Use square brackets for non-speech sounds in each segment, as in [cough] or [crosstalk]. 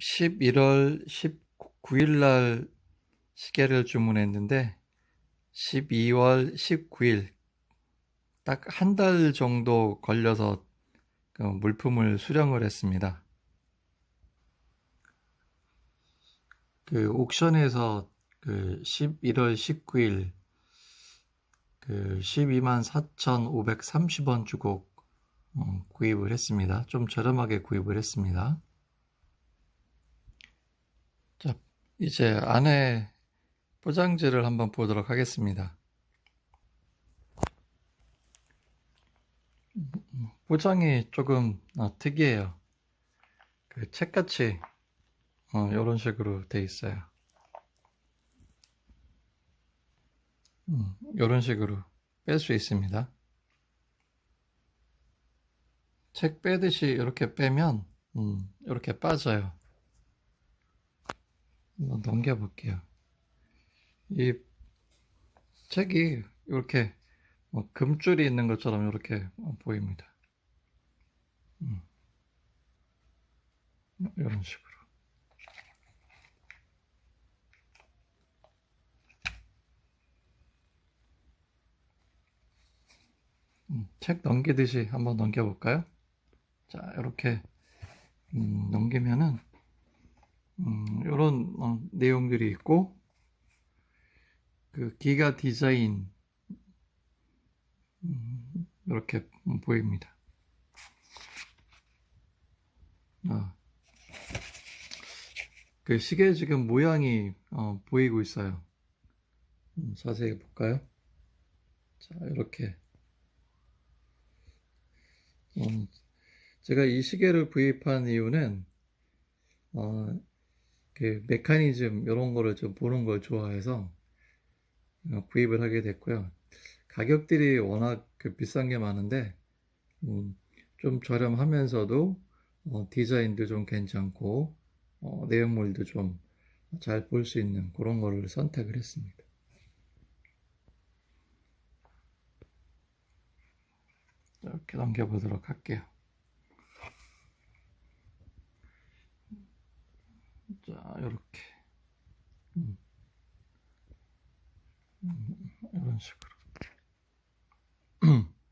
11월 19일 날 시계를 주문했는데 12월 19일 딱 한 달 정도 걸려서 그 물품을 수령을 했습니다. 그 옥션에서 그 11월 19일 그 12만 4,530원 주고 음, 구입을 했습니다. 좀 저렴하게 구입을 했습니다. 자, 이제 안에 포장지를 한번 보도록 하겠습니다. 포장이 조금 어, 특이해요. 그 책같이 어, 이런 식으로 돼 있어요. 음, 이런 식으로 뺄 수 있습니다. 책 빼듯이 이렇게 빼면 음, 이렇게 빠져요. 넘겨볼게요. 이 책이 이렇게 뭐 금줄이 있는 것처럼 이렇게 보입니다. 음. 이런 식으로. 음, 책 넘기듯이 한번 넘겨볼까요? 자, 이렇게 음, 넘기면은 음, 이런 어, 내용들이 있고 그 기가 디자인 음, 이렇게 보입니다. 아, 그 시계 지금 모양이 어, 보이고 있어요. 음, 자세히 볼까요? 자, 이렇게 음, 제가 이 시계를 구입한 이유는 어, 그 메커니즘 이런 거를 좀 보는 걸 좋아해서 어, 구입을 하게 됐고요. 가격들이 워낙 그 비싼 게 많은데 음, 좀 저렴하면서도 어, 디자인도 좀 괜찮고 어, 내용물도 좀 잘 볼 수 있는 그런 거를 선택을 했습니다. 이렇게 넘겨보도록 할게요. 자, 이렇게. 음. 음, 이런 식으로. [clears throat]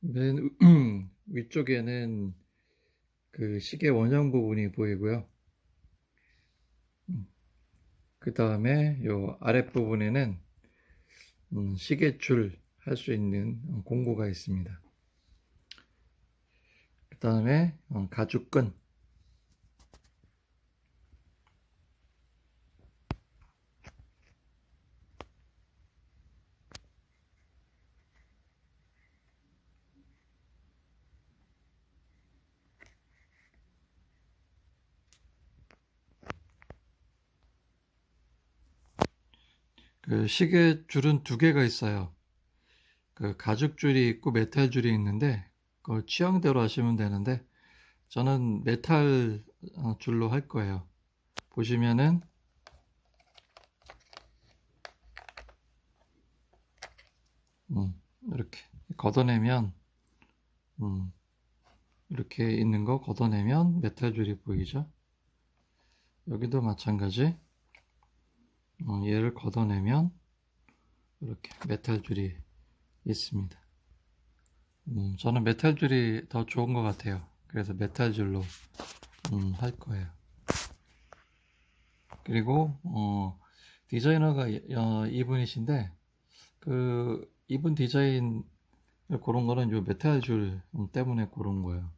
맨 [clears throat] 위쪽에는 그 시계 원형 부분이 보이고요. 그 다음에 요 아랫부분에는 음, 시계줄 할 수 있는 공구가 있습니다. 그 다음에 어, 가죽끈 그 시계 줄은 두 개가 있어요. 그 가죽 줄이 있고 메탈 줄이 있는데 그걸 취향대로 하시면 되는데 저는 메탈 어, 줄로 할 거예요. 보시면은 음, 이렇게 걷어내면 음, 이렇게 있는 거 걷어내면 메탈 줄이 보이죠. 여기도 마찬가지. 어, 얘를 걷어내면 이렇게 메탈 줄이 있습니다. 음, 저는 메탈 줄이 더 좋은 것 같아요. 그래서 메탈 줄로 음, 할 거예요. 그리고 어, 디자이너가 어, 이분이신데 그 이분 디자인 고른 거는 요 메탈 줄 때문에 고른 거예요.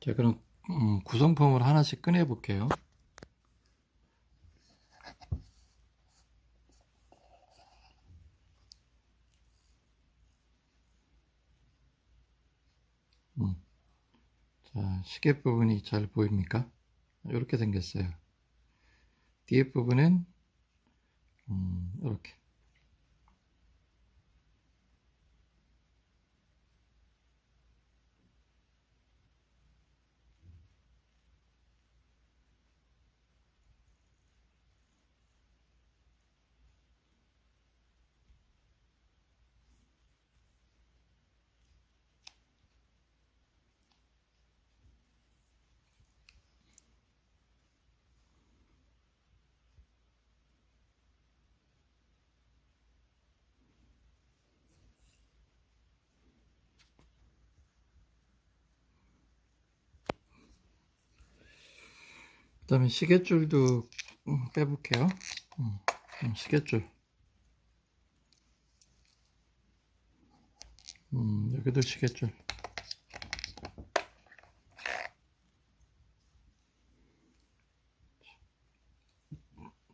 자, 그럼 음, 구성품을 하나씩 꺼내 볼게요. 음. 자, 시계 부분이 잘 보입니까? 이렇게 생겼어요. 뒤에 부분은 음, 이렇게 다음에 시계줄도 음, 빼볼게요. 음, 음, 시계줄. 음, 여기도 시계줄.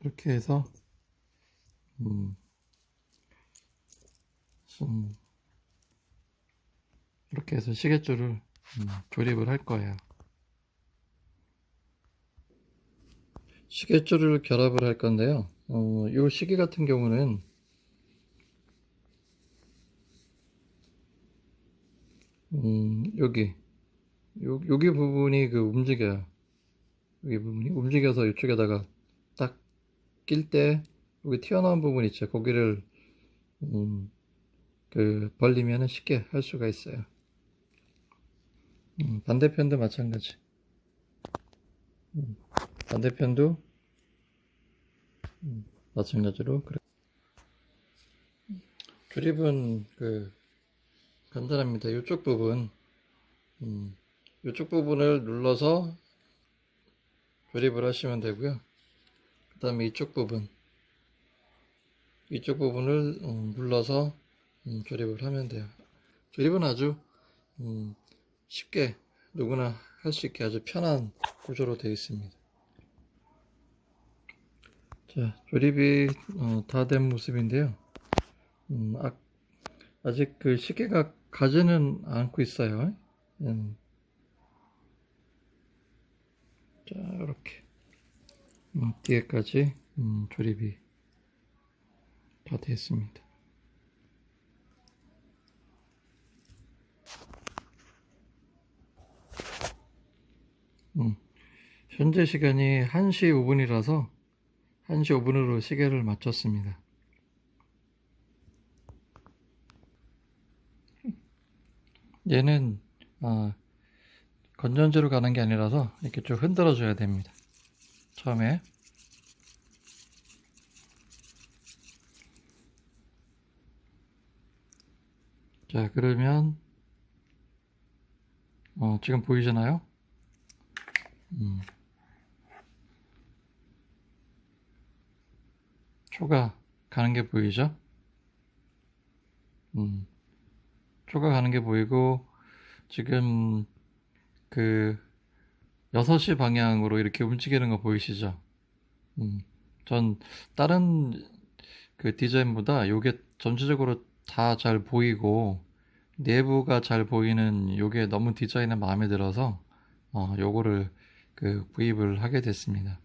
이렇게 해서 음, 좀 이렇게 해서 시계줄을 음, 조립을 할 거예요. 시계줄을 결합을 할 건데요. 어, 이 시계 같은 경우는 음, 여기 요, 여기 부분이 그 움직여요. 여기 부분이 움직여서 이쪽에다가 딱 낄 때 여기 튀어나온 부분 있죠. 거기를 음, 그 벌리면은 쉽게 할 수가 있어요. 음, 반대편도 마찬가지. 음, 반대편도 음, 마찬가지로 그래. 조립은 그 간단합니다. 이쪽 부분, 음, 이쪽 부분을 눌러서 조립을 하시면 되고요. 그 다음에 이쪽 부분, 이쪽 부분을 음, 눌러서 음, 조립을 하면 돼요. 조립은 아주 음, 쉽게 누구나 할 수 있게 아주 편한 구조로 되어 있습니다. 자, 조립이 어, 다된 모습인데요. 음, 아, 아직 그 시계가 가지는 않고 있어요. 음. 자, 이렇게 음, 뒤에까지 음, 조립이 다 됐습니다. 음, 현재 시간이 1시 5분이라서 1시 5분으로 시계를 맞췄습니다. 얘는 어, 건전지로 가는 게 아니라서 이렇게 좀 흔들어 줘야 됩니다. 처음에 자 그러면 어, 지금 보이잖아요. 음. 초가 가는 게 보이죠? 음. 초가 가는 게 보이고 지금 그 6시 방향으로 이렇게 움직이는 거 보이시죠? 음. 전 다른 그 디자인보다 요게 전체적으로 다 잘 보이고 내부가 잘 보이는 요게 너무 디자인이 마음에 들어서 어, 요거를 그 구입을 하게 됐습니다.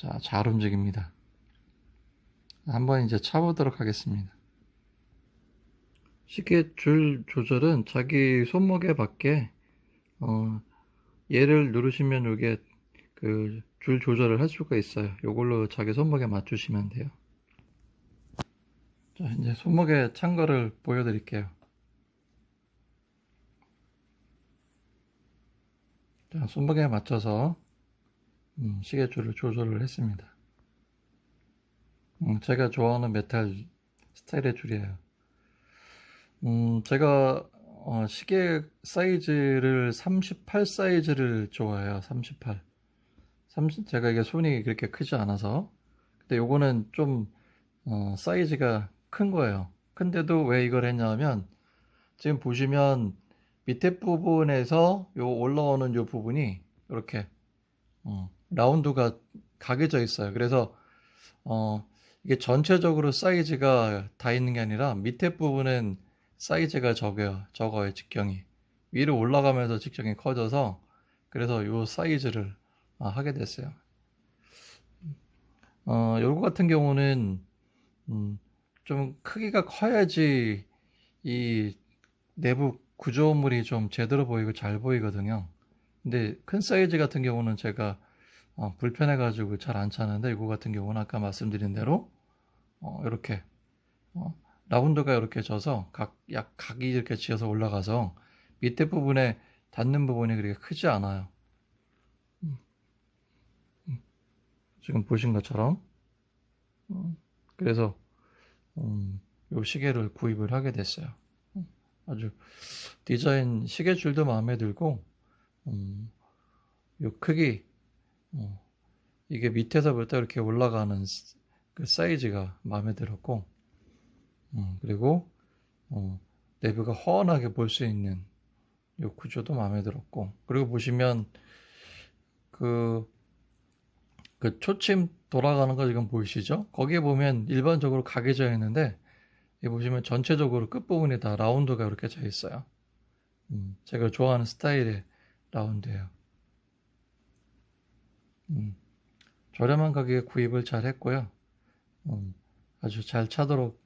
자, 잘 움직입니다. 한번 이제 차보도록 하겠습니다. 시계 줄 조절은 자기 손목에 맞게 어, 얘를 누르시면 요게 그 줄 조절을 할 수가 있어요. 요걸로 자기 손목에 맞추시면 돼요. 자, 이제 손목에 찬 거를 보여드릴게요. 자, 손목에 맞춰서 음, 시계줄을 조절을 했습니다. 음, 제가 좋아하는 메탈 스타일의 줄이에요. 음, 제가 어, 시계 사이즈를 38 사이즈를 좋아해요. 38. 30, 제가 이게 손이 그렇게 크지 않아서. 근데 요거는 좀 어, 사이즈가 큰 거예요. 근데도 왜 이걸 했냐면 지금 보시면 밑에 부분에서 요 올라오는 요 부분이 이렇게 어, 라운드가 각여져 있어요. 그래서 어, 이게 전체적으로 사이즈가 다 있는 게 아니라 밑에 부분은 사이즈가 적어요. 적어요, 직경이. 위로 올라가면서 직경이 커져서 그래서 요 사이즈를 아, 하게 됐어요. 어, 요거 같은 경우는 음, 좀 크기가 커야지 이 내부 구조물이 좀 제대로 보이고 잘 보이거든요. 근데 큰 사이즈 같은 경우는 제가 어, 불편해가지고 잘 안 차는데 이거 같은 경우는 아까 말씀드린 대로 어, 이렇게 어, 라운드가 이렇게 져서 각, 약 각이 이렇게 지어서 올라가서 밑에 부분에 닿는 부분이 그렇게 크지 않아요. 음. 음. 지금 보신 것처럼 음. 그래서 음, 요 시계를 구입을 하게 됐어요. 아주 디자인 시계줄도 마음에 들고 음, 요 크기, 어, 이게 밑에서부터 이렇게 올라가는 스- 그 사이즈가 마음에 들었고, 음, 그리고 어, 내부가 훤하게 볼 수 있는 요 구조도 마음에 들었고, 그리고 보시면 그, 그 초침 돌아가는 거 지금 보이시죠? 거기에 보면 일반적으로 각이 져 있는데, 이 보시면 전체적으로 끝부분이 다 라운드가 이렇게 져 있어요. 음, 제가 좋아하는 스타일의 라운드예요. 음, 저렴한 가격에 구입을 잘 했고요. 음, 아주 잘 차도록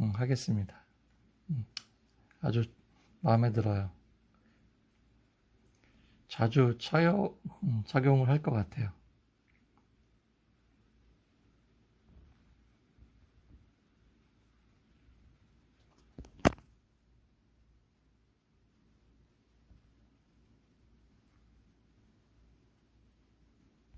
음, 하겠습니다. 음, 아주 마음에 들어요. 자주 차요, 음, 착용을 할 것 같아요.